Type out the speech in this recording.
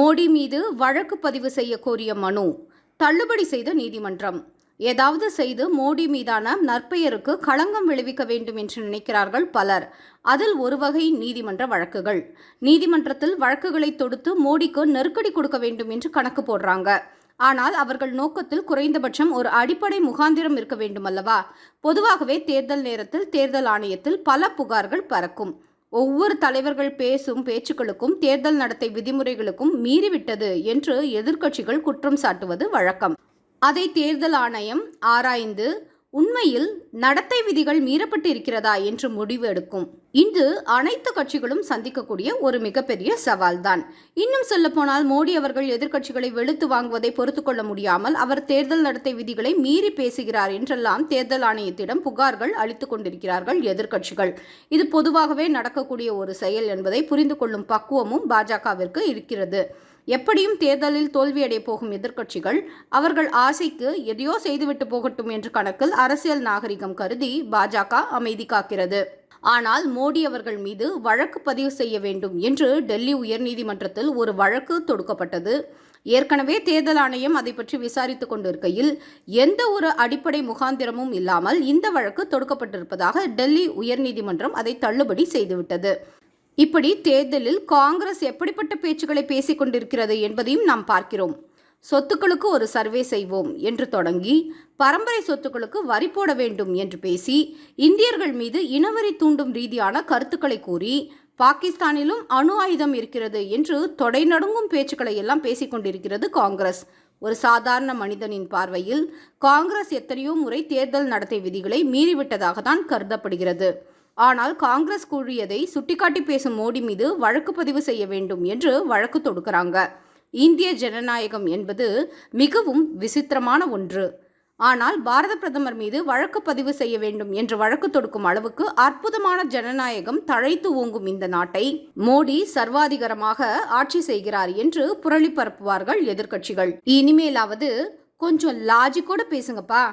மோடி மீது வழக்கு பதிவு செய்ய கோரிய மனு. தள்ளுபடி செய்த நீதிமன்றம். ஏதாவது செய்து மோடி மீதான நற்பெயருக்கு களங்கம் விளைவிக்க வேண்டும் என்று நினைக்கிறார்கள் பலர். அதில் ஒரு வகை நீதிமன்ற வழக்குகள். நீதிமன்றத்தில் வழக்குகளை தொடுத்து மோடிக்கு நெருக்கடி கொடுக்க வேண்டும் என்று கணக்கு போடுறாங்க. ஆனால் அவர்கள் நோக்கத்தில் குறைந்தபட்சம் ஒரு அடிப்படை முகாந்திரம் இருக்க வேண்டுமல்லவா? பொதுவாகவே தேர்தல் நேரத்தில் தேர்தல் ஆணையத்தில் பல புகார்கள் பறக்கும். ஒவ்வொரு தலைவர்கள் பேசும் பேச்சுக்களுக்கும் தேர்தல் நடத்தை விதிமுறைகளுக்கும் மீறிவிட்டது என்று எதிர்க்கட்சிகள் குற்றம் சாட்டுவது வழக்கம். அதை தேர்தல் ஆணையம் ஆராய்ந்து உண்மையில் நடத்தை விதிகள் மீறப்பட்டு இருக்கிறதா என்று முடிவு எடுக்கும். இன்று அனைத்து கட்சிகளும் சந்திக்கக்கூடிய ஒரு மிகப்பெரிய சவால்தான். இன்னும் சொல்லப்போனால் மோடி அவர்கள் எதிர்க்கட்சிகளை வெளுத்து வாங்குவதை பொறுத்து கொள்ள முடியாமல் அவர் தேர்தல் நடத்தை விதிகளை மீறி பேசுகிறார் என்றெல்லாம் தேர்தல் ஆணையத்திடம் புகார்கள் அளித்துக் கொண்டிருக்கிறார்கள் எதிர்க்கட்சிகள். இது பொதுவாகவே நடக்கக்கூடிய ஒரு செயல் என்பதை புரிந்து கொள்ளும் பக்குவமும் பாஜகவிற்கு இருக்கிறது. எப்படியும் தேர்தலில் தோல்வியடைய போகும் எதிர்க்கட்சிகள் அவர்கள் ஆசைக்கு எதையோ செய்துவிட்டு போகட்டும் என்ற கணக்கில் அரசியல் நாகரிகம் கருதி பாஜக அமைதி காக்கிறது. ஆனால் மோடி அவர்கள் மீது வழக்கு பதிவு செய்ய வேண்டும் என்று டெல்லி உயர்நீதிமன்றத்தில் ஒரு வழக்கு தொடுக்கப்பட்டது. ஏற்கனவே தேர்தல் ஆணையம் அதை பற்றி விசாரித்துக் கொண்டிருக்கையில் எந்த ஒரு அடிப்படை முகாந்திரமும் இல்லாமல் இந்த வழக்கு தொடுக்கப்பட்டிருப்பதாக டெல்லி உயர்நீதிமன்றம் அதை தள்ளுபடி செய்துவிட்டது. இப்படி தேர்தலில் காங்கிரஸ் எப்படிப்பட்ட பேச்சுக்களை பேசிக் கொண்டிருக்கிறது என்பதையும் நாம் பார்க்கிறோம். சொத்துக்களுக்கு ஒரு சர்வே செய்வோம் என்று தொடங்கி பரம்பரை சொத்துக்களுக்கு வரி போட வேண்டும் என்று பேசி இந்தியர்கள் மீது இனவரி தூண்டும் ரீதியான கருத்துக்களை கூறி பாகிஸ்தானிலும் அணு ஆயுதம் இருக்கிறது என்று தொடை நடுங்கும் பேச்சுக்களை எல்லாம் பேசிக் கொண்டிருக்கிறது காங்கிரஸ். ஒரு சாதாரண மனிதனின் பார்வையில் காங்கிரஸ் எத்தனையோ முறை தேர்தல் நடத்தை விதிகளை மீறிவிட்டதாக தான் கருதப்படுகிறது. ஆனால் காங்கிரஸ் கூறியதை சுட்டிக்காட்டி பேசும் மோடி மீது வழக்கு பதிவு செய்ய வேண்டும் என்று வழக்கு தொடுக்கிறாங்க. இந்திய ஜனநாயகம் என்பது மிகவும் விசித்திரமான ஒன்று. ஆனால் பாரத பிரதமர் மீது வழக்கு பதிவு செய்ய வேண்டும் என்று வழக்கு தொடுக்கும் அளவுக்கு அற்புதமான ஜனநாயகம் தழைத்து ஓங்கும் இந்த நாட்டை மோடி சர்வாதிகாரமாக ஆட்சி செய்கிறார் என்று புரளி பரப்புவார்கள் எதிர்க்கட்சிகள். இனிமேலாவது கொஞ்சம் லாஜிக்கோட பேசுங்கப்பா.